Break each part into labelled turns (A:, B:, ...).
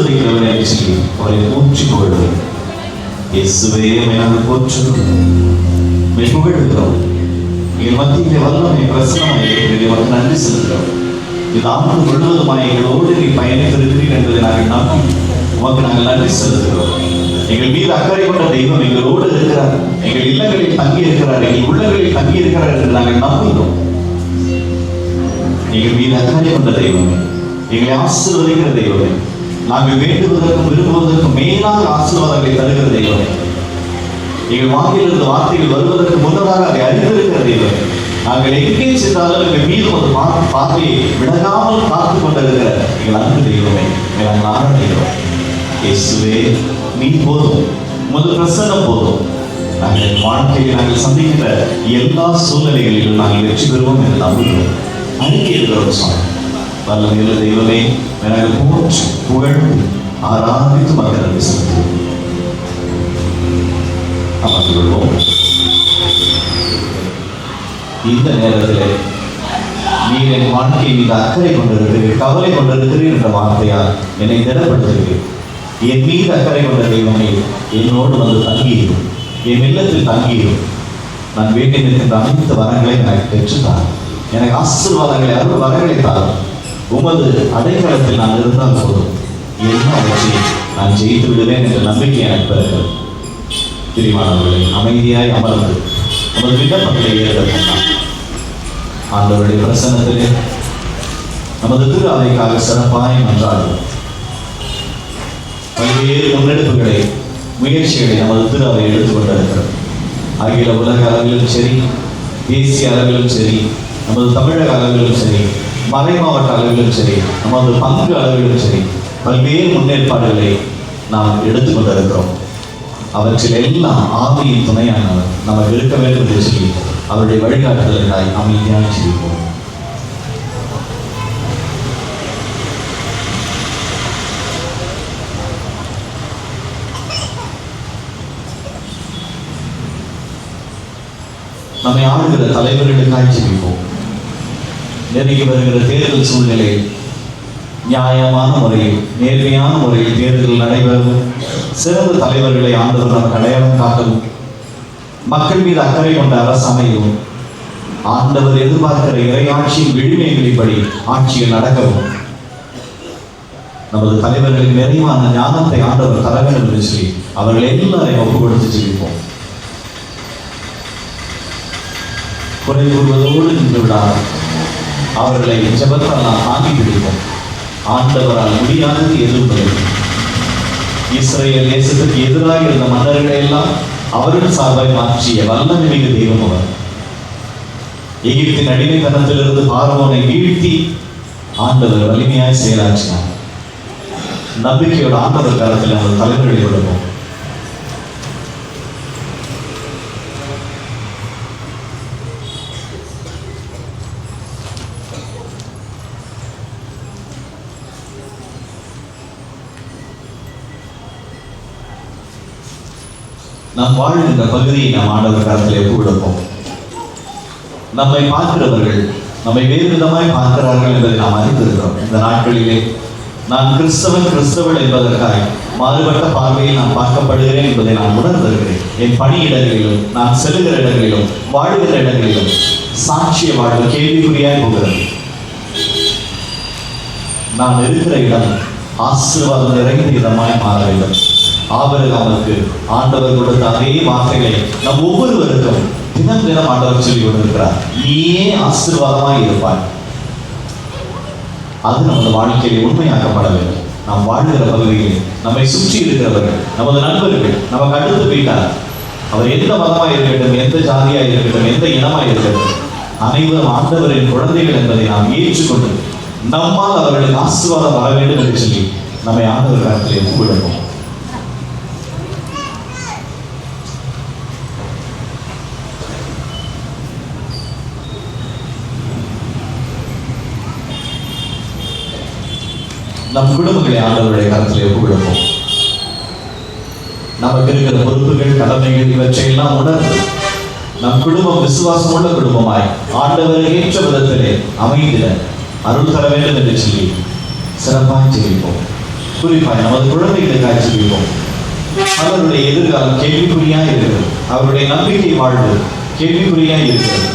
A: எங்களை ஆசீர்வதிக்கிறவரே என்று அவரை போற்றி புகழ்வோம் இயேசுவே நாங்கள் போற்றுகிறோம் மெய் புகழ்கிறோம் எங்கள் மத்தியில் வல்லமை பிரசனமாக இருக்கிறது உமக்கு நன்றி செலுத்துகிறோம் இது ஆண்டு முழுவதுமாய் எங்களோடு நீ பயணித்திருக்கிறீர் என்பதை நாங்கள் நம்பி உமக்கு நாங்கள் நன்றி செலுத்துகிறோம் எங்கள் மீது அக்கறை கொண்ட தெய்வம் எங்களோடு இருக்கிறார் எங்கள் இல்லங்களில் தங்கி இருக்கிறார் எங்கள் உள்ளங்களில் தங்கி இருக்கிறார் என்று நாங்கள் நம்புகிறோம் எங்கள் மீது அக்கறை கொண்ட தெய்வமே எங்களை ஆசீர்வதிக்கிற தெய்வமே நாங்கள் வேண்டுவதற்கும் விரும்புவதற்கும் மேலாக ஆசீர்வாதங்களை தருகிற தெய்வமே எங்கள் வாக்கிலிருந்து வார்த்தைகள் வருவதற்கு முன்னதாக அதை அறிந்திருக்கிற தெய்வம் நாங்கள் எங்கே சென்றாலும் எங்கள் மீது ஒரு பா- பார்வையை விலகாமல் பார்த்து கொண்டிருக்கிற எங்கள் அன்பு தெய்வமே எங்கள் நாங்கள் தெய்வம் இயேசுவே நீ போதும். முதல் பிரசன்னம் போதும். நாங்கள் வாழ்க்கையை வாழ்க்கையில் நாங்கள் சந்திக்கிற எல்லா சூழ்நிலைகளிலும் நாங்கள் வெற்றி பெறுவோம் என்று நம்புகிறோம். அறிக்கை இருக்கிறோம் சுவாமி வல்லமையுள்ள தெய்வமே எனக்கு போற்று புகழ்ந்து ஆராதித்து மக்கள் நன்றி செலுத்துவோம் இந்த நேரத்தில் நீர் என் வாழ்க்கை மீது அக்கறை கொண்டிருக்கிறீர் கவலை கொண்டிருக்கிறீர் என்ற வார்த்தையால் என்னை திடப்படுத்துகிறீர். என் மீது அக்கறை கொண்ட தெய்வமே என்னோடு வந்து தங்கியிடும் என் இல்லத்தில் தங்கியிடும் நான் வேண்டி நிற்கின்ற அனைத்து வரங்களை எனக்கு பெற்றுத்தான் எனக்கு ஆசீர்வாதங்களை அருள் வரங்களை தாரும். உமது அடைக்கலத்தில் நான் இருந்தால் போதும். என்ன வச்சு நான் ஜெயித்து விடுவேன் என்ற நம்பிக்கை எனக்கு பிறகு பிரிவானவர்களை அமைதியாய் அமர்ந்து உமது விண்ணப்பங்களை ஏற்படுத்தினான் ஆண்டவருடைய பிரசன்னத்திலே நமது திரு அவைக்காக சிறப்பாய் மன்றாடுவோம் பல்வேறு முன்னெடுப்புகளை முயற்சிகளை நமது திரு அவை எடுத்துக்கொண்டிருக்கிறது அகில உலக அளவிலும் சரி தேசிய அளவிலும் சரி நமது தமிழக அளவிலும் சரி மறை மாவட்ட அளவிலும் சரி நமது பங்கு அளவிலும் சரி பல்வேறு முன்னேற்பாடுகளை நாம் எடுத்துக்கொண்டிருக்கிறோம். அவற்றில் எல்லாம் ஆவியின் துணையானவர் நமக்கு இருக்க வேண்டும் என்று சொல்லி அவருடைய வழிகாட்டுதல்களாய் அமைதியாக செய்வோம் நம்மை ஆளுகிற தலைவர்களுக்காய் ஜெபிப்போம் நெருங்கி வருகிற தேர்தல் சூழ்நிலையில் நியாயமான முறையில் நேர்மையான முறையில் தேர்தல் நடைபெறவும் சிறந்த தலைவர்களை ஆண்டவர் நமக்கு அடையாளம் காட்டவும் மக்கள் மீது அக்கறை கொண்ட அரசு அமையவும் ஆண்டவர் எதிர்பார்க்கிற இறையாட்சியின் விழுமைகளின்படி ஆட்சியில் நடக்கவும். நமது தலைவர்களின் நிறைவான ஞானத்தை ஆண்டவர் தர வேண்டும் என்று சொல்லி அவர்கள் எல்லாரையும் ஒப்பு கொடுத்து ஜெபிப்போம் குறை கூறுவதோடு நின்று விடாது அவர்களை ஜபத்தால் நாம் தாங்கி விடுவோம் ஆண்டவரால் முடியாதது எதுவும் இஸ்ரேல் தேசத்துக்கு எதிராக இருந்த மன்னர்களை எல்லாம் அவர்கள் சார்பாய் மாற்றிய வல்லமை மிகு தெய்வம் அவர். எகிப்தின் அடிமைத்தனத்திலிருந்து பார்வோனை வீழ்த்தி ஆண்டவர் வலிமையாய் செயலாற்றினார். நம்பிக்கையோட ஆண்டவர் காலத்தில் அவர் தலைவர்களை விடுவோம் நாம் வாழ்கின்ற பகுதியை நாம் ஆண்டவர் காலத்தில் எப்போ விடுப்போம் நம்மை பார்க்கிறவர்கள் நம்மை வேறு விதமாய் பார்க்கிறார்கள் என்பதை நாம் அறிந்திருக்கிறோம். இந்த நாட்களிலே நான் கிறிஸ்தவன் கிறிஸ்தவன் என்பதற்காக மாறுபட்ட பார்வையில் நான் பார்க்கப்படுகிறேன் என்பதை நான் உணர்ந்திருக்கிறேன். என் பணி இடங்களிலும் நான் செல்கிற இடங்களிலும் வாழ்கிற இடங்களிலும் சாட்சிய வாழ்வு கேள்விக்குறியாய் போகிறது. நான் இருக்கிற இடம் ஆசீர்வாதம் நிறைந்த இடமாய் மாற வேண்டும். ஆபரகாமுக்கு ஆண்டவர் கொடுத்த அதே வார்த்தைகளை நம் ஒவ்வொருவருக்கும் தினம் தினம் ஆண்டவர் சொல்லி கொண்டிருக்கிறார். நீயே ஆசீர்வாதமாக இருப்பாய். அது நமது வாழ்க்கையை உண்மையாக்கப்பட வேண்டும். நாம் வாழ்கிற பகுதியில் நம்மை சுற்றி இருக்கிறவர்கள் நமது நண்பர்கள் நமக்கு அடுத்து வீட்டார் அவர் எந்த மதமாக இருக்கட்டும் எந்த ஜாதியாக இருக்கட்டும் எந்த இனமாக இருக்கட்டும் அனைவரும் ஆண்டவரின் குழந்தைகள் என்பதை நாம் ஏற்றுக்கொண்டு நம்மால் அவர்களுக்கு ஆசீர்வாதம் வர வேண்டும் என்று சொல்லி நம்மை ஆண்டவர் கருத்தில் ஒப்புவிடுவோம் நம் குடும்பங்களை ஆண்டவருடைய கருத்தில் ஒப்புவிடுவோம் நமக்கு இருக்கிற பொறுப்புகள் கடமைகள் இவற்றையெல்லாம் உணர்ந்து நம் குடும்பம் விசுவாசமுள்ள குடும்பமாய் ஆண்டவர் ஏற்ற விதத்திலே அமைந்திட அருள் தர வேண்டும் என்று சொல்லி சிறப்பாய் ஜெயிப்போம் குறிப்பாய் நமது குழந்தைகளுக்காக ஜெயிப்போம் அவருடைய எதிர்காலம் கேள்விக்குறியாய் இருக்கிறது. அவருடைய நம்பிக்கை வாழ்வு கேள்விக்குறியாய் இருக்கிறது.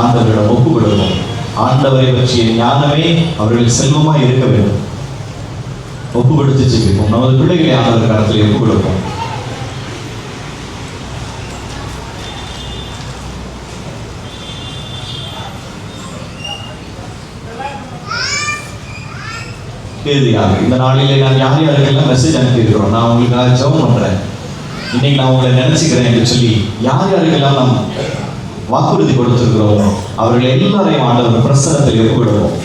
A: ஆண்டவரிடம் ஒப்பு கொடுப்போம் ஆண்டவரை பற்றிய ஞானமே அவர்கள் செல்வமாய் இருக்க வேண்டும். ஒப்பு கொடுத்து ஜெபிப்போம் நமது பிள்ளைகளை ஆண்டவர் காலத்தில் ஒப்பு கொடுப்போம் இறுதியாக இந்த நாளிலே நான் யார் யாருக்கெல்லாம் மெசேஜ் அனுப்பியிருக்கிறோம்? நான் உங்களுக்காக ஜெபம் பண்றேன். இன்னைக்கு நான் உங்களை நினைச்சுக்கிறேன் என்று சொல்லி யார் யாருக்கெல்லாம் நாம் வாக்குறுதி கொடுத்திருக்கிறோமோ அவர்கள் எல்லாரையும் ஆண்டவர் பிரசனத்தில் ஒப்புவிடுவோம்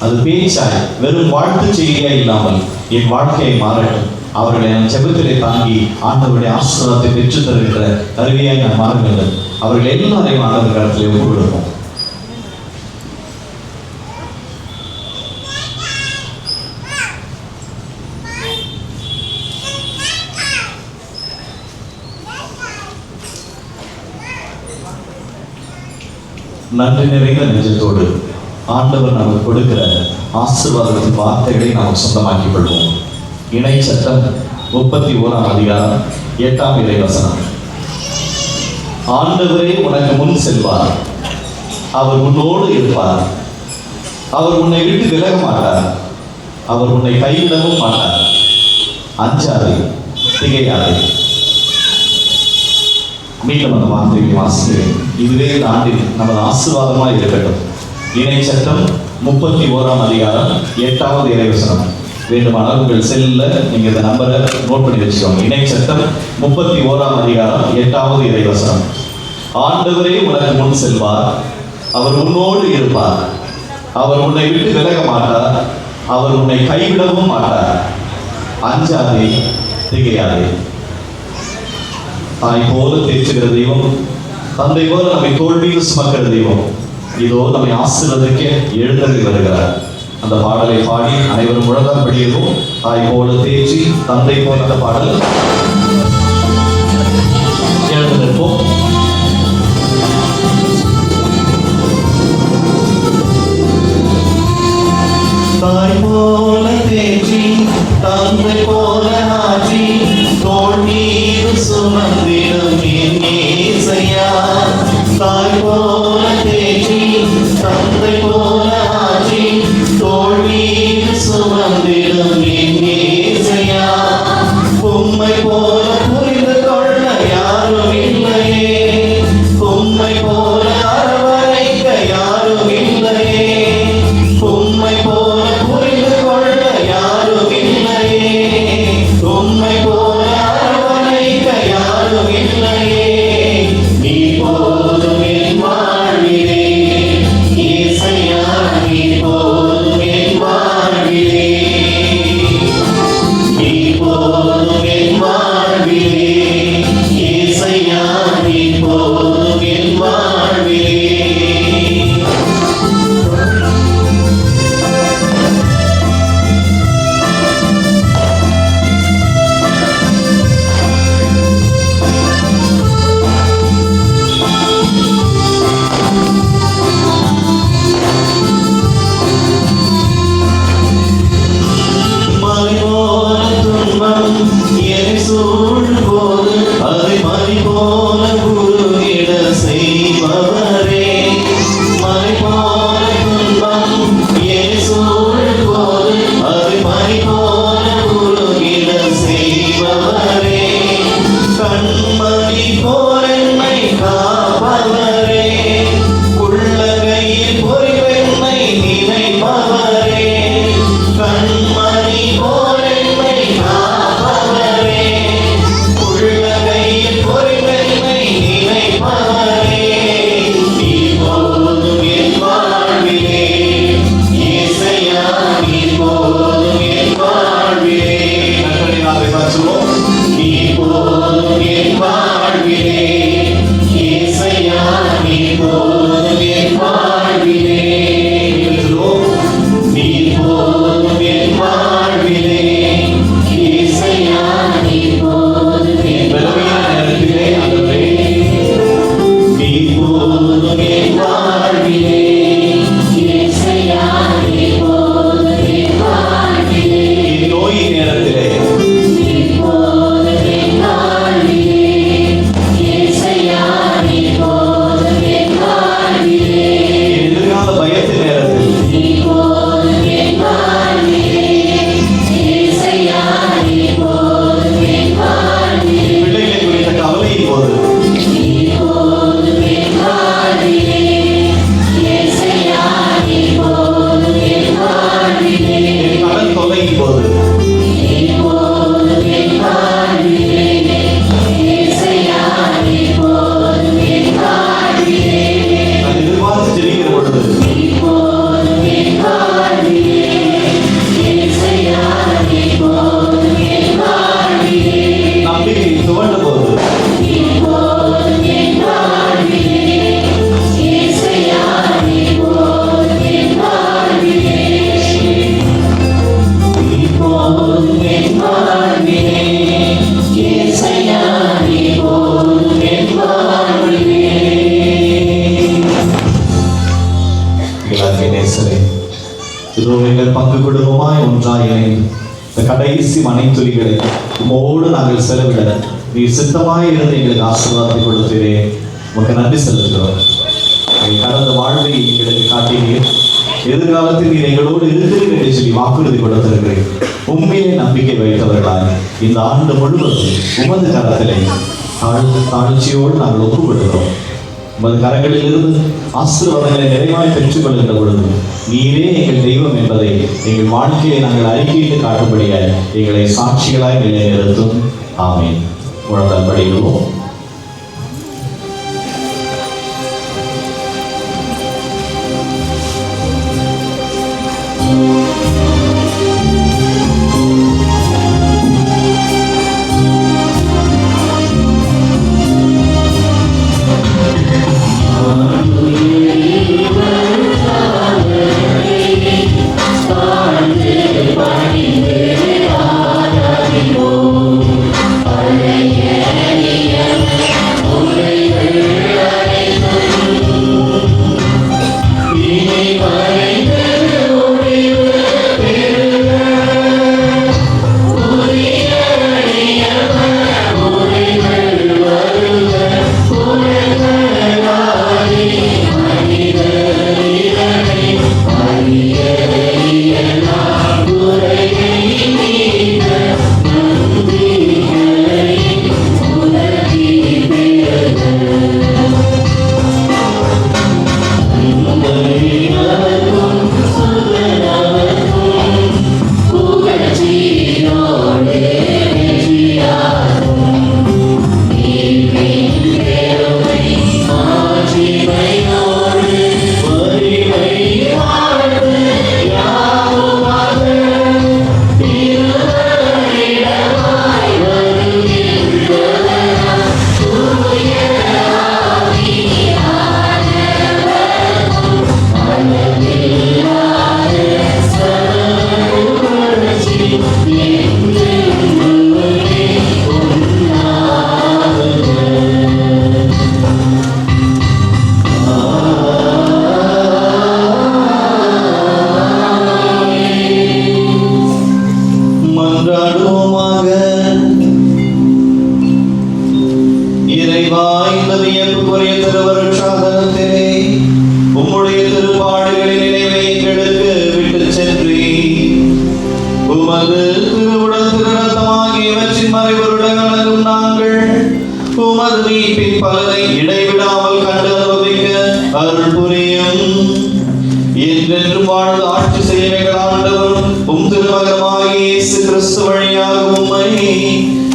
A: அது பேச்சாய் வெறும் வாழ்த்து செய்தியா இல்லாமல் என் வாழ்க்கையை மாறட்டும். அவர்களை நான் செபத்திலே தாங்கி ஆண்டவருடைய ஆசீர்வாதத்தை பெற்று தருகின்ற கருவியாய் நான் மாற அவர்கள் எல்லாரையும் ஆண்டவர் காலத்திலே ஒப்புவிடுவோம் நன்றி நிறைந்த நெஞ்சத்தோடு. ஆண்டவர் நமக்கு கொடுக்கிற ஆசீர்வாதத்தின் வார்த்தைகளை நாம் சொந்தமாக்கிக் கொள்வோம் இணை சட்டம் முப்பத்தி ஓராம் அதிகாரம் எட்டாம் இறை வசனம் ஆண்டவரே உனக்கு முன் செல்வார். அவர் உன்னோடு இருப்பார். அவர் உன்னை விட்டு விலக மாட்டார். அவர் உன்னை கைவிடவும் மாட்டார். அஞ்சாதே திகையாதே. மீண்டும் அந்த வார்த்தையை வாசிக்கிறேன். இதுவே இந்த ஆண்டில் நமது ஆசீர்வாதமாய் இருக்கட்டும். இணை சட்டம் முப்பத்தி ஓராம் அதிகாரம் எட்டாவது இறைவசனம். வேண்டுமானால் உங்கள் செல்ல நீங்க இந்த நம்பரை நோட் பண்ணி வச்சுக்கோங்க. இணை சட்டம் முப்பத்தி ஓராம் அதிகாரம் எட்டாவது இறைவசனம். ஆண்டவரே உனக்கு முன் செல்வார். அவர் உன்னோடு இருப்பார். அவர் உன்னை விட்டு விலக மாட்டார். அவர் உன்னை கைவிடவும் மாட்டார். அஞ்சாதே திகையாதே. தாய் போல தேய்ச்சுகிற தெய்வம் தந்தை போல நம்மை தோல்வியில் சுமக்கிற தெய்வம். இதோ நம்மை ஆசிர்வதற்கே எழுந்தறி வருகிறார். அந்த பாடலை பாடி அனைவரும் முழங்கால் படியவும் தாய் போல தேச்சி தந்தை போல அந்த பாடல் எழுந்திருப்போம். தாய் போல தேச்சி தந்தை போல ஆற்றி தோல் மீது சுமந்திடும் தாய் போல என்னை நீ சித்தமாய் இருந்து எங்களுக்கு ஆசீர்வாதத்தை கொடுத்தீரே. உமக்கு நன்றி செலுத்துகிறோம். கடந்த வாழ்வை எங்களுக்கு காட்டினீர். எதிர்காலத்தில் நீர் எங்களோடு இருக்கிறீர்கள் என்று சொல்லி வாக்குறுதி கொடுத்திருக்கிறேன் உண்மையிலே நம்பிக்கை வைத்தவர்களாய் இந்த ஆண்டு முழுவதும் உமது கரத்திலே தாழ் தாழ்ச்சியோடு நாங்கள் ஒப்புக்கொள்கிறோம். உமது கரங்களில் இருந்து ஆசீர்வாதங்களை நிறைவாய் பெற்றுக் கொள்கின்ற பொழுது நீரே எங்கள் தெய்வம் என்பதை எங்கள் வாழ்க்கையை நாங்கள் அறிக்கையிட்டு காட்டும்படியாய் எங்களை சாட்சிகளாய் நிலைநிறுத்தும். ஆமேன். முழந்தால் படிடுவோம் உமது மீட்பின் பலனை இடைவிடாமல் கண்டு அனுபவிக்க அருள் புரியும் என்றென்றும் வாழ்ந்து ஆட்சி செய்வங்கள் ஆண்டவரும் உம் திருமகமாகிய இயேசு கிறிஸ்து வழியாக உம்மை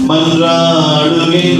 A: மன்றாடுகின்றோம்.